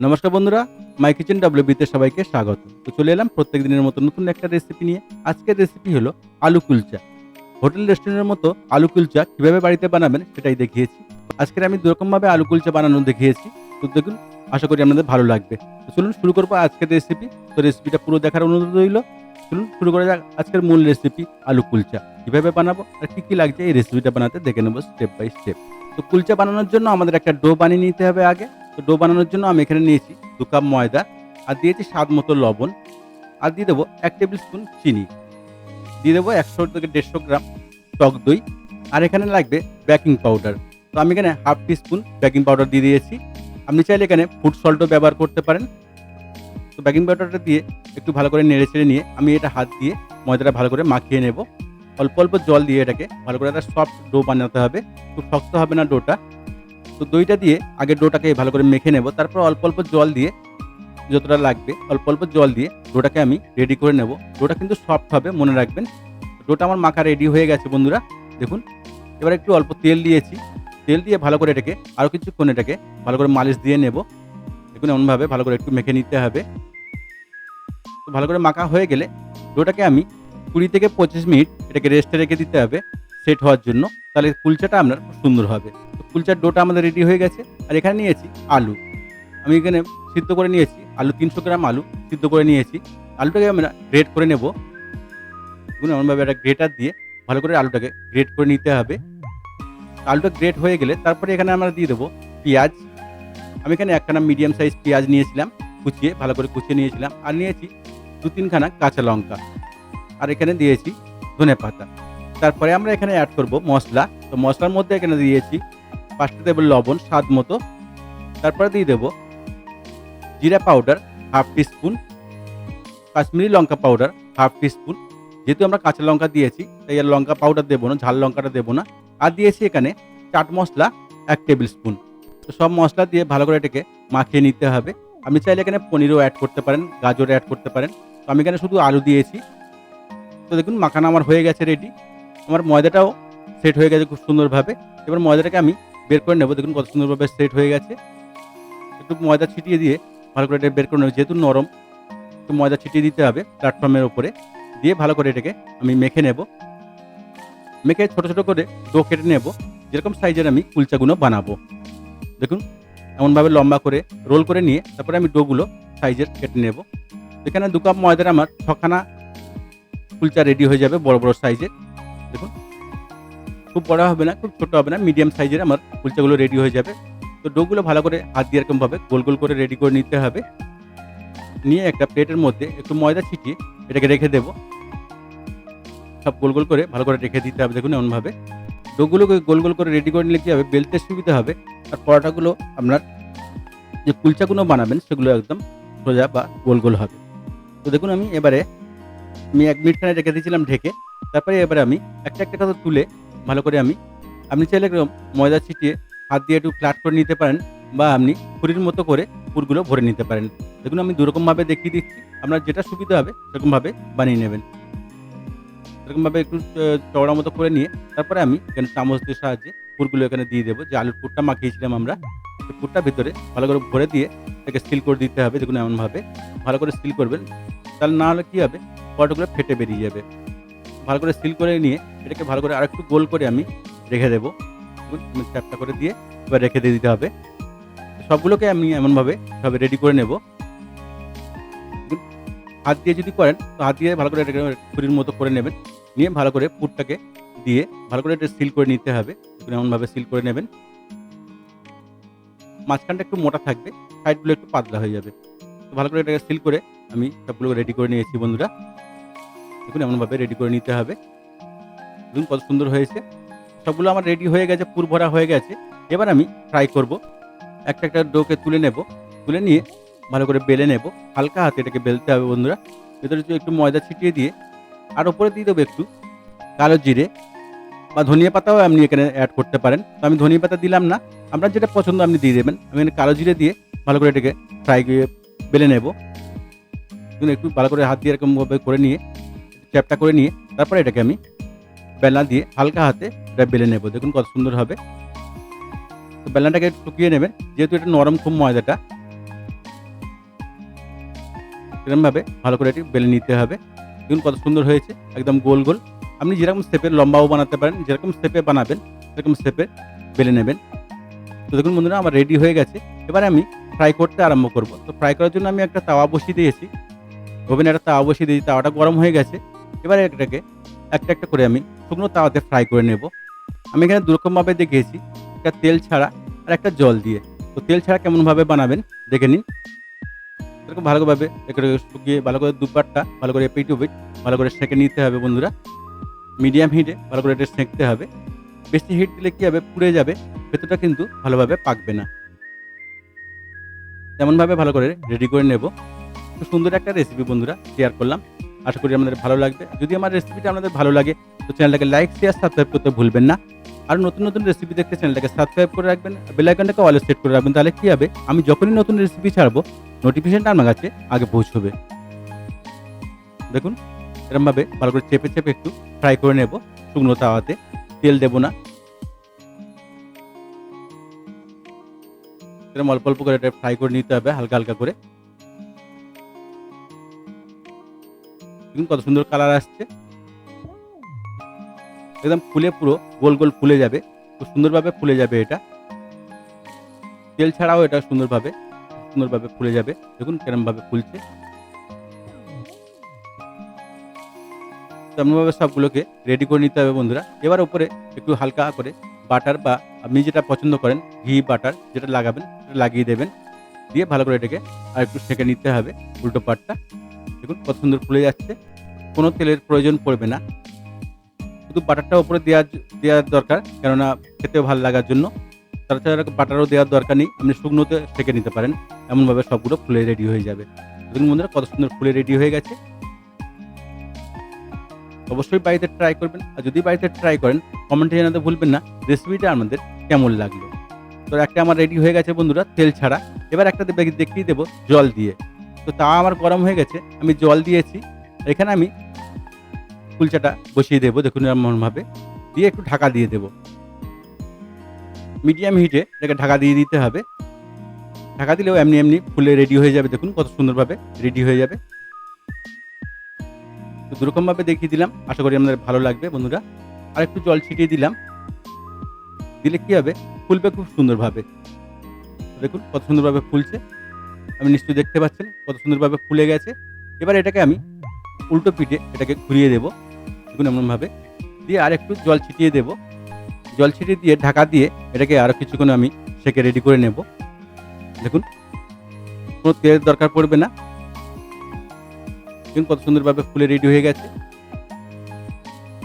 নমস্কার বন্ধুরা মাই কিচেন ডাব্লিউবিতে সবাইকে স্বাগত। তো চলে এলাম প্রত্যেক দিনের মতো নতুন একটা রেসিপি নিয়ে। আজকের রেসিপি হলো আলু কুলচা। হোটেল রেস্টুরেন্টের মতো আলু কুলচা কীভাবে বাড়িতে বানাবেন সেটাই দেখিয়েছি। আজকের আমি দুরকমভাবে আলু কুলচা বানানো দেখিয়েছি। তো দেখুন, আশা করি আপনাদের ভালো লাগবে। তো চলুন শুরু করব আজকের রেসিপি তো রেসিপিটা পুরো দেখার অনুরোধ রইল। চলুন শুরু করা যাক আজকের মূল রেসিপি আলু কুলচা। কীভাবে বানাবো আর কী কি লাগছে এই রেসিপিটা বানাতে দেখে নেব স্টেপ বাই স্টেপ তো কুলচা বানানোর জন্য আমাদের একটা ডো বানিয়ে নিতে হবে আগে। তো ডো বানানোর জন্য আমি এখানে নিয়েছি দু কাপ ময়দা, আর দিয়েছি স্বাদ মতো লবণ, আর দিয়ে দেবো এক টেবিল স্পুন চিনি। দিয়ে দেবো একশো থেকে দেড়শো গ্রাম টক দই, আর এখানে লাগবে বেকিং পাউডার তো আমি এখানে half teaspoon baking powder দিয়ে দিয়েছি। আপনি চাইলে এখানে ফুড সল্টও ব্যবহার করতে পারেন। তো বেকিং পাউডারটা দিয়ে একটু ভালো করে নেড়ে চেড়ে নিয়ে আমি এটা হাত দিয়ে ময়দাটা ভালো করে মাখিয়ে নেব। অল্প অল্প জল দিয়ে এটাকে ভালো করে একটা সফট ডো বানাতে হবে। খুব শক্ত হবে না ডোটা তো দইটা দিয়ে আগে ডোটাকে ভালো করে মেখে নেব, তারপর অল্প অল্প জল দিয়ে যতটা লাগবে, অল্প অল্প জল দিয়ে ডোটাকে আমি রেডি করে নেব। ডোটা কিন্তু সফট হবে, মনে রাখবেন। ডোটা আমার মাখা রেডি হয়ে গেছে, বন্ধুরা। দেখুন, এবার একটু অল্প তেল দিয়েছি। তেল দিয়ে ভালো করে এটাকে আরও কিছুক্ষণ এটাকে ভালো করে মালিশ দিয়ে নেব। দেখুন, এমনভাবে ভালো করে একটু মেখে নিতে হবে। তো ভালো করে মাখা হয়ে গেলে ডোটাকে আমি কুড়ি থেকে পঁচিশ মিনিট এটাকে রেস্টে রেখে দিতে হবে সেট হওয়ার জন্য। তাহলে কুলচাটা আপনার সুন্দর হবে। কুলচার ডোটা আমাদের রেডি হয়ে গেছে, আর এখানে নিয়েছি আলু। আমি এখানে সিদ্ধ করে নিয়েছি আলু, তিনশো গ্রাম আলু সিদ্ধ করে নিয়েছি। আলুটাকে আমরা গ্রেড করে নেব। এমনভাবে একটা গ্রেটার দিয়ে ভালো করে আলুটাকে গ্রেড করে নিতে হবে। আলুটা গ্রেড হয়ে গেলে তারপরে এখানে আমরা দিয়ে দেবো পেঁয়াজ। আমি এখানে একখানা মিডিয়াম সাইজ পেঁয়াজ নিয়েছিলাম, কুচিয়ে, ভালো করে কুচিয়ে নিয়েছিলাম। আর নিয়েছি দু তিনখানা কাঁচা লঙ্কা। আর এখানে দিয়েছি ধনে পাতা তারপরে আমরা এখানে অ্যাড করব মশলা। তো মশলার মধ্যে এখানে দিয়েছি পাঁচটা দেবো লবণ, স্বাদ মতো। তারপরে দিয়ে দেবো জিরা পাউডার হাফ টিস্পুন কাশ্মীরি লঙ্কা পাউডার হাফ টিস্পুন যেহেতু আমরা কাঁচা লঙ্কা দিয়েছি, তাই আর লঙ্কা পাউডার দেবো না, ঝাল লঙ্কাটা দেবো না। আর দিয়েছি এখানে চাট মশলা, এক টেবিল স্পুন তো সব মশলা দিয়ে ভালো করে এটাকে মাখিয়ে নিতে হবে। আপনি চাইলে এখানে পনিরও অ্যাড করতে পারেন গাজর অ্যাড করতে পারেন। তো আমি এখানে শুধু আলু দিয়েছি। তো দেখুন, মাখানো আমার হয়ে গেছে রেডি আমার ময়দাটাও সেট হয়ে গেছে খুব সুন্দরভাবে। এবার ময়দাটাকে আমি বের করে নেব। দেখুন কত সুন্দরভাবে সেট হয়ে গেছে। একটু ময়দা ছিটিয়ে দিয়ে ভালো করে এটা বের করে নেব। যেহেতু নরম একটু ময়দা ছিটিয়ে দিতে হবে প্ল্যাটফর্মের ওপরে দিয়ে ভালো করে এটাকে আমি মেখে নেব। মেখে ছোট ছোট করে ডো কেটে নেব। যেরকম সাইজের আমি কুলচাগুলো বানাবো। দেখুন, এমনভাবে লম্বা করে রোল করে নিয়ে তারপরে আমি ডোগুলো সাইজের কেটে নেব। এখানে দু কাপ ময়দার আমার ছখানা কুলচা রেডি হয়ে যাবে বড় বড় সাইজের দেখুন খুব বড় হবে না, খুব ছোট হবে না মিডিয়াম সাইজের আমার কুলচাগুলো রেডি হয়ে যাবে। তো ডোগুলো ভালো করে হাত দিয়ে এরকমভাবে গোল গোল করে রেডি করে নিতে হবে। নিয়ে একটা প্লেটের মধ্যে একটু ময়দা ছিটিয়ে এটাকে রেখে দেবো। সব গোল গোল করে ভালো করে রেখে দিতে হবে দেখুন এমনভাবে। ডোগুলোকে গোল গোল করে রেডি করে নিলে কী হবে? বেলতে সুবিধা হবে। আর পরোটাগুলো আপনার যে কুলচাগুলো বানাবেন সেগুলো একদম সোজা বা গোল গোল হবে। তো দেখুন আমি এবারে আমি এক মিনিট খানে রেখে দিয়েছিলাম ঢেকে। তারপরে এবারে আমি একটা একটা কথা তুলে ভালো করে আমি, আপনি চাইলে ময়দা ছিটিয়ে হাত দিয়ে একটু ফ্ল্যাট করে নিতে পারেন বা আপনি পুরির মতো করে পুরগুলো ভরে নিতে পারেন। দেখুন আমি দুরকমভাবে দেখিয়ে দিচ্ছি, আপনার যেটা সুবিধা হবে সেরকমভাবে বানিয়ে নেবেন। সেরকমভাবে একটু চওড়া মতো করে নিয়ে তারপরে আমি এখানে চামচ দিয়ে সাহায্যে পুরগুলো এখানে দিয়ে দেবো। যে আলুর পুরটা মাখিয়েছিলাম আমরা পুরটা ভিতরে ভালো করে ভরে দিয়ে এটাকে সিল করে দিতে হবে। দেখুন এমনভাবে ভালো করে সিল করবেন। তাহলে না হলে কী হবে? পরোটাগুলো ফেটে বেরিয়ে যাবে। ভালো করে সিল করে নিয়ে এটাকে ভালো করে আরেকটু গোল করে আমি রেখে দেবো। চ্যাপটা করে দিয়ে এবার রেখে দিয়ে দিতে হবে। সবগুলোকে আমি এমনভাবে সবে রেডি করে নেব। হাত দিয়ে যদি করেন, তো হাত দিয়ে ভালো করে ছুরির মতো করে নেবেন। নিয়ে ভালো করে পুরটাকে দিয়ে ভালো করে এটা সিল করে নিতে হবে। এমনভাবে সিল করে নেবেন। মাঝখানটা একটু মোটা থাকবে সাইডগুলো একটু পাতলা হয়ে যাবে। তো ভালো করে এটাকে সিল করে আমি সবগুলো রেডি করে নিয়েছি বন্ধুরা। দেখুন এমনভাবে রেডি করে নিতে হবে। দেখুন কত সুন্দর হয়েছে। সবগুলো আমার রেডি হয়ে গেছে, পুর ভরা হয়ে গেছে। এবার আমি ফ্রাই করব। একটা একটা ডোকে তুলে নেব। তুলে নিয়ে ভালো করে বেলে নেব। হালকা হাতে এটাকে বেলতে হবে বন্ধুরা। ভেতরে একটু- ময়দা ছিটিয়ে দিয়ে, আর ওপরে দিয়ে দেবো একটু কালো জিরে বা ধনিয়া পাতাও আপনি এখানে অ্যাড করতে পারেন। তো আমি ধনিয়া পাতা দিলাম না। আপনার যেটা পছন্দ আপনি দিয়ে দেবেন। আমি এখানে কালো জিরে দিয়ে ভালো করে এটাকে ফ্রাই বেলে নেব। একটু ভালো করে হাত দিয়ে এরকমভাবে করে নিয়ে চ্যাপটা করে নিয়ে তারপরে এটাকে আমি বেলনা দিয়ে হালকা হাতে এটা বেলে নেব। দেখুন কত সুন্দর হবে। তো বেলনাটাকে শুকিয়ে নেবেন। যেহেতু এটা নরম খুব ময়দাটা এরকমভাবে ভালো করে এটি বেলে নিতে হবে। দেখুন কত সুন্দর হয়েছে, একদম গোল গোল। আপনি যেরকম শেপের লম্বাও বানাতে পারেন, যেরকম স্টেপে বানাবেন, সেরকম স্টেপে বেলে নেবেন। তো দেখুন বন্ধুরা, আমার রেডি হয়ে গেছে। এবারে আমি ফ্রাই করতে আরম্ভ করব। তো ফ্রাই করার জন্য আমি একটা তাওয়া বসিয়ে দিয়েছি। ওভেনে একটা তাওয়া বসিয়ে দিয়েছি। তাওয়াটা গরম হয়ে গেছে। এবারে এটাকে একটা একটা করে আমি শুকনো তাওয়াতে ফ্রাই করে নেব। আমি এখানে দুরকমভাবে দেখিয়েছি, একটা তেল ছাড়া আর একটা জল দিয়ে। তো তেল ছাড়া কেমনভাবে বানাবেন দেখে নিন। এরকম ভালোভাবে এখানে শুকিয়ে ভালো করে দুপারটা ভালো করে এপিট উপিট ভালো করে সেঁকে নিতে হবে বন্ধুরা। মিডিয়াম হিটে ভালো করে এটা সেঁকতে হবে। বেশি হিট দিলে কী হবে? পুড়ে যাবে, ভেতরটা কিন্তু ভালোভাবে পাকবে না। তেমনভাবে ভালো করে রেডি করে নেব। সুন্দর একটা রেসিপি বন্ধুরা শেয়ার করলাম। আশা করি আমাদের ভালো লাগবে। যদি আমার রেসিপিটা আপনাদের ভালো লাগে, তো চ্যানেলটাকে লাইক শেয়ার সাবস্ক্রাইব করতে ভুলবেন না। আর নতুন নতুন রেসিপি দেখতে চ্যানেলটাকে সাবস্ক্রাইব করে রাখবেন বেল আইকনটাকে অলে সেট করে রাখবেন, তাহলে কী হবে? আমি যখনই নতুন রেসিপি ছাড়বো নোটিফিকেশনটা আমার কাছে আগে পৌঁছবে। দেখুন, এরমভাবে ভালো করে চেপে চেপে একটু ফ্রাই করে নেব শুকনো তাওয়াতে। তেল দেবো না। এরকম অল্প অল্প করে এটা ফ্রাই করে নিতে হবে, হালকা হালকা করে। দেখুন কত সুন্দর কালার আসছে। একদম ফুলে পুরো, গোল গোল ফুলে যাবে। খুব সুন্দরভাবে ফুলে যাবে এটা। তেল ছাড়াও এটা সুন্দরভাবে সুন্দরভাবে ফুলে যাবে। দেখুন কেরমভাবে ফুলছে। তেমনভাবে সবগুলোকে রেডি করে নিতে হবে বন্ধুরা। এবার উপরে একটু হালকা করে বাটার বা আপনি যেটা পছন্দ করেন, ঘি, বাটার যেটা লাগাবেন, সেটা লাগিয়ে দেবেন। দিয়ে ভালো করে এটাকে আর একটু সেঁকে নিতে হবে উল্টো পাটটা। দেখুন কত সুন্দর ফুলে যাচ্ছে। কোনো তেলের প্রয়োজন পড়বে না। শুধু বাটারটা উপরে দেওয়ার দেওয়ার দরকার, কেননা খেতেও ভালো লাগার জন্য। তাছাড়া বাটারও দেওয়ার দরকার নেই, আপনি শুকনোতে সেঁকে নিতে পারেন। এমনভাবে সবগুলো ফুলে রেডি হয়ে যাবে। দেখুন বন্ধুরা, কত সুন্দর ফুলে রেডি হয়ে গেছে। অবশ্যই বাড়িতে ট্রাই করবেন। আর যদি বাড়িতে ট্রাই করেন কমেন্টে জানাতে ভুলবেন না। রেসিপিটা আমাদের কেমন লাগল? তো একটা আমার রেডি হয়ে গেছে বন্ধুরা, তেল ছাড়া। এবার একটা দেখিয়ে দেবো জল দিয়ে। তো তা আমার গরম হয়ে গেছে, আমি জল দিয়েছি। এখানে আমি কুলচাটা বসিয়ে দেবো, দেখুন এমনভাবে। দিয়ে একটু ঢাকা দিয়ে দেবো। মিডিয়াম হিটে এটাকে ঢাকা দিয়ে দিতে হবে। ঢাকা দিলেও এমনি এমনি ফুলে রেডি হয়ে যাবে, দেখুন কত সুন্দরভাবে রেডি হয়ে যাবে। তো দুরকমভাবে দেখিয়ে দিলাম, আশা করি আপনাদের ভালো লাগবে বন্ধুরা। আর একটু জল ছিটিয়ে দিলাম। দিলে কি হবে? ফুলবে খুব সুন্দরভাবে। দেখুন কত সুন্দরভাবে ফুলছে। আমি নিশ্চয়ই দেখতে পাচ্ছেন, কত সুন্দরভাবে ফুলে গেছে। এবার এটাকে আমি উল্টো পিঠে এটাকে ঘুরিয়ে দেবো, দেখুন এমনভাবে। দিয়ে আর একটু জল ছিটিয়ে দেবো। জল ছিটিয়ে দিয়ে ঢাকা দিয়ে এটাকে আরও কিছুক্ষণ আমি সেকে রেডি করে নেব। দেখুন, কোনো তেলের দরকার পড়বে না। দেখুন কত সুন্দরভাবে ফুলে রেডি হয়ে গেছে।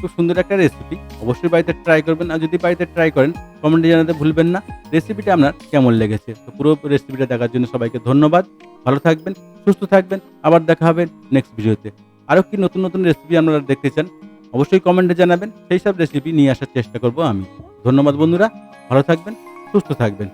খুব সুন্দর একটা রেসিপি অবশ্যই বাড়িতে ট্রাই করবেন। আর যদি বাড়িতে ট্রাই করেন কমেন্টে জানাতে ভুলবেন না। রেসিপিটা আপনার কেমন লেগেছে? তো পুরো রেসিপিটা দেখার জন্য সবাইকে ধন্যবাদ। ভালো থাকবেন, সুস্থ থাকবেন। আবার দেখা হবে নেক্সট ভিডিওতে আরও কি নতুন নতুন রেসিপি আপনারা দেখতে চান, অবশ্যই কমেন্টে জানাবেন। সেই সব রেসিপি নিয়ে আসার চেষ্টা করব আমি। ধন্যবাদ বন্ধুরা। ভালো থাকবেন, সুস্থ থাকবেন।